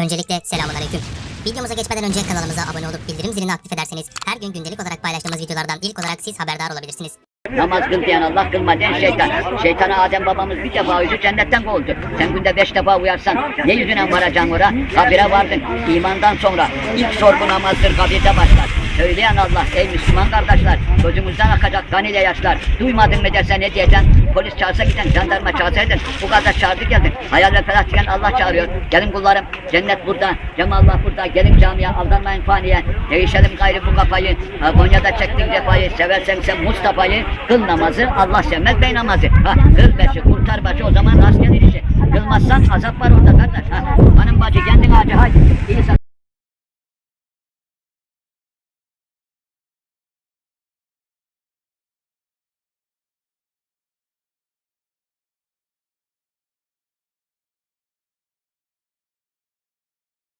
Öncelikle selamun aleyküm. Videomuza geçmeden önce kanalımıza abone olup bildirim zilini aktif ederseniz her gün gündelik olarak paylaştığımız videolardan ilk olarak siz haberdar olabilirsiniz. Namaz kıl Allah kılma şeytan. Şeytana Adem babamız bir defa uydu cennetten kovdu. Sen günde beş defa uyarsan ne yüzüne varacaksın ora? Kabire vardın. İmandan sonra ilk sorgu namazdır kabirde başlar. Söyleyen Allah ey Müslüman kardeşler gözümüzden akacak kan ile yaşlar. Duymadın mı derse ne diyeceksin? Polis çağırsa gidin, jandarma çağırsaydın. Bu kadar çağırdı geldin. Hayaller felah diyen Allah çağırıyor. Gelin kullarım cennet burada, cemallah burada. Gelin camiye aldanmayın faniye. Değişelim gayrı bu kafayı. Ha, Konya'da çektin cefayı. Seversen sen Mustafa'yı. Kıl namazı Allah sevmez bey namazı. Ha, kıl beşi kurtar başı o zaman gelir işi. Kılmazsan azap var orada kardeş. Ha,